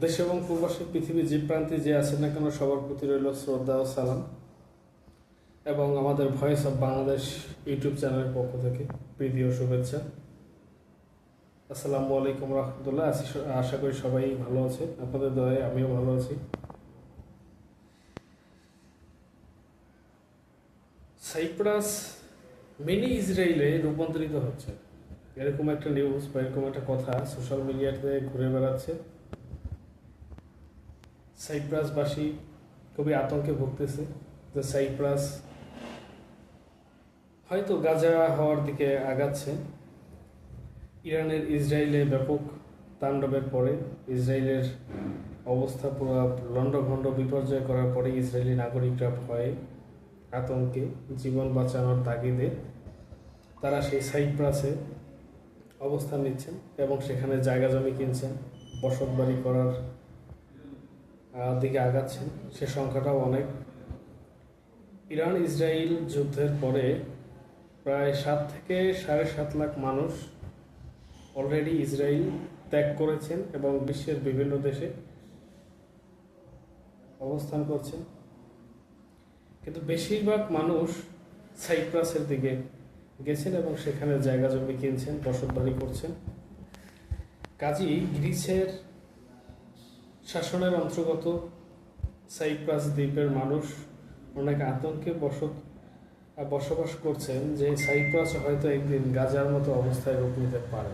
দেশ এবং প্রবাসী পৃথিবীর যে প্রান্তে যে আছেন না কেন, সবার প্রতি রইল শ্রদ্ধা ও সালাম। এবং আমাদের ভয়েস অফ বাংলাদেশ ইউটিউব চ্যানেলের পক্ষ থেকে প্রীতি ও শুভেচ্ছা। আসসালামু আলাইকুম রহমতুল্লাহ। আশি আশা করি সবাই ভালো আছে আপনাদের দয়ে আমিও ভালো আছি। সাইপ্রাস মিনি ইসরায়েলে রূপান্তরিত হচ্ছে। এরকম একটা নিউজ বা এরকম একটা কথা সোশ্যাল মিডিয়াতে ঘুরে বেড়াচ্ছে। সাইপ্রাসবাসী খুবই আতঙ্কে ভুগতেছে যে সাইপ্রাস হয়তো গাজা হওয়ার দিকে আগাচ্ছে। ইরানের ইসরায়েলে ব্যাপক তাণ্ডবের পরে ইসরায়েলের অবস্থা পুরো লণ্ডভণ্ড বিপর্যয় করার পরে ইসরায়েলি নাগরিকরা ভয়ে আতঙ্কে জীবন বাঁচানোর তাগিদে তারা সেই সাইপ্রাসে অবস্থান নিচ্ছেন এবং সেখানে জায়গা জমি কিনছেন বসত বাড়ি করার দিকে আগাচ্ছেন। সে সংখ্যাটাও অনেক। ইরান ইসরায়েল যুদ্ধের পরে প্রায় সাত থেকে সাড়ে সাত লাখ মানুষ অলরেডি ইসরায়েল ত্যাগ করেছেন এবং বিশ্বের বিভিন্ন দেশে অবস্থান করছেন। কিন্তু বেশিরভাগ মানুষ সাইপ্রাসের দিকে গেছেন এবং সেখানে জায়গা জমি কিনছেন, বসতবাড়ি করছেন। কাজী গ্রিসের শাসনের অন্তর্গত সাইপ্রাস দ্বীপের মানুষ অনেক আতঙ্কে বসত বসবাস করছেন যে সাইপ্রাস হয়তো একদিন গাজার মতো অবস্থায় রূপ নিতে পারে।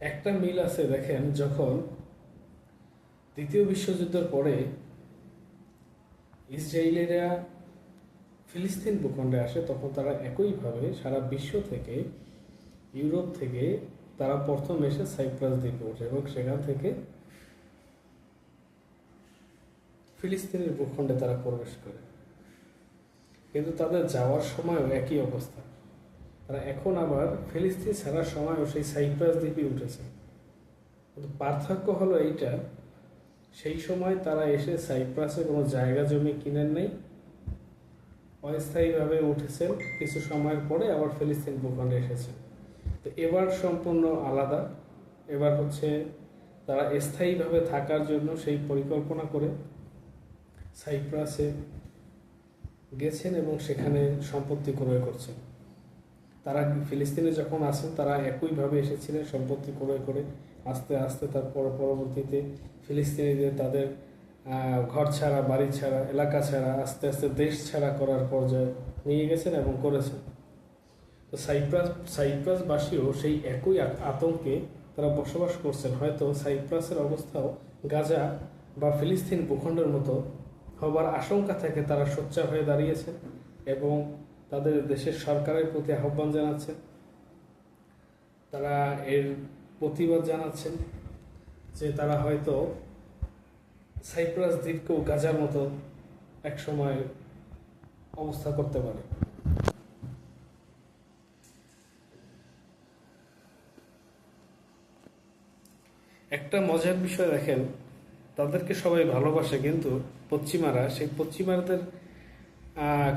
একটা মিল আছে, দেখেন, যখন দ্বিতীয় বিশ্বযুদ্ধের পরে ইসরায়েলিরা ফিলিস্তিন ভূখণ্ডে আসে, তখন তারা একইভাবে সারা বিশ্ব থেকে, ইউরোপ থেকে তারা প্রথম এসে সাইপ্রাস দ্বীপে ওঠে এবং সেখান থেকে ফিলিস্তিনের ভূখণ্ডে তারা প্রবেশ করে। কিন্তু তাদের যাওয়ার সময়ও একই অবস্থা। তারা এখন আবার ফিলিস্তিন ছাড়ার সময়ও সেই সাইপ্রাস দ্বীপে উঠেছে। কিন্তু পার্থক্য হলো এইটা, সেই সময় তারা এসে সাইপ্রাসে কোনো জায়গা জমি কিনেন নাই। অস্থায়ীভাবে উঠেছেন। কিছু সময়ের পরে আবার ফিলিস্তিন ভূখণ্ডে এসেছেন তো এবার সম্পূর্ণ আলাদা। এবার হচ্ছে তারা স্থায়ীভাবে থাকার জন্য সেই পরিকল্পনা করে সাইপ্রাসে গেছেন এবং সেখানে সম্পত্তি ক্রয় করছেন। তারা ফিলিস্তিনে যখন আসেন তারা একইভাবে এসেছিলেন সম্পত্তি ক্রয় করে। আস্তে আস্তে তারপর পরবর্তীতে ফিলিস্তিনিদের তাদের ঘর ছাড়া, বাড়ি ছাড়া, এলাকা ছাড়া, আস্তে আস্তে দেশ ছাড়া করার পর্যায়ে নিয়ে গেছেন এবং করেছেন। তো সাইপ্রাস, সাইপ্রাসবাসীও সেই একই আতঙ্কে তারা বসবাস করছেন। হয়তো সাইপ্রাসের অবস্থাও গাজা বা ফিলিস্তিন ভূখণ্ডের মতো হবার আশঙ্কা থেকে তারা সোচ্চার হয়ে দাঁড়িয়েছেন এবং তাদের দেশের সরকারের প্রতি আহ্বান জানাচ্ছেন তারা এর প্রতিবাদ জানাচ্ছেন যে তারা হয়তো সাইপ্রাস দ্বীপকেও গাজার মতো একসময় অবস্থা করতে পারে। একটা মজার বিষয় দেখেন তাদেরকে সবাই ভালোবাসে, কিন্তু পশ্চিমারা, সেই পশ্চিমারদের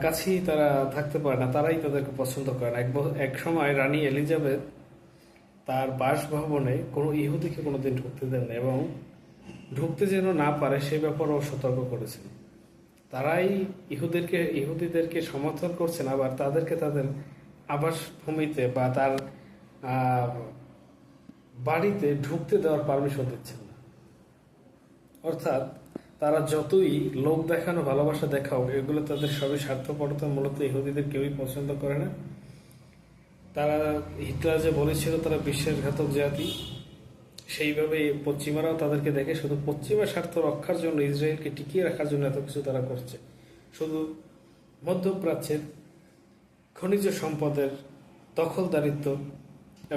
কাছেই তারা থাকতে পারে না, তারাই তাদেরকে পছন্দ করে না। এক সময় রানী এলিজাবেথ তার বাসভবনে কোনো ইহুদিকে কোনোদিন ঢুকতে দেন এবং ঢুকতে যেন না পারে সে ব্যাপারেও সতর্ক করেছেন। তারাই ইহুদেরকে ইহুদিদেরকে সমর্থন করছেন, আবার তাদেরকে তাদের আবাসভূমিতে বা তার বাড়িতে ঢুকতে দেওয়ার পারমিশন দিচ্ছেন। অর্থাৎ তারা যতই লোক দেখানো, ভালোবাসা দেখাও, এগুলো তাদের সবই স্বার্থপরতা মূলত ইহুদিদের কেউই পছন্দ করে না। তারা হিটলার যে বলেছিল, তারা বিশ্বের ঘাতক জাতি, সেইভাবে পশ্চিমারাও তাদেরকে দেখে শুধু পশ্চিমা স্বার্থ রক্ষার জন্য, ইসরায়েলকে টিকিয়ে রাখার জন্য এত কিছু তারা করছে। শুধু মধ্যপ্রাচ্যের খনিজ সম্পদের দখলদারিত্ব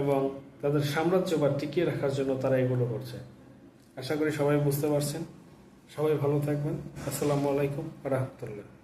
এবং তাদের সাম্রাজ্যবাদ টিকিয়ে রাখার জন্য তারা এগুলো করছে। আশা করি সবাই বুঝতে পারছেন। সবাই ভালো থাকবেন। আসসালামু আলাইকুম রহমতুল্লাহ।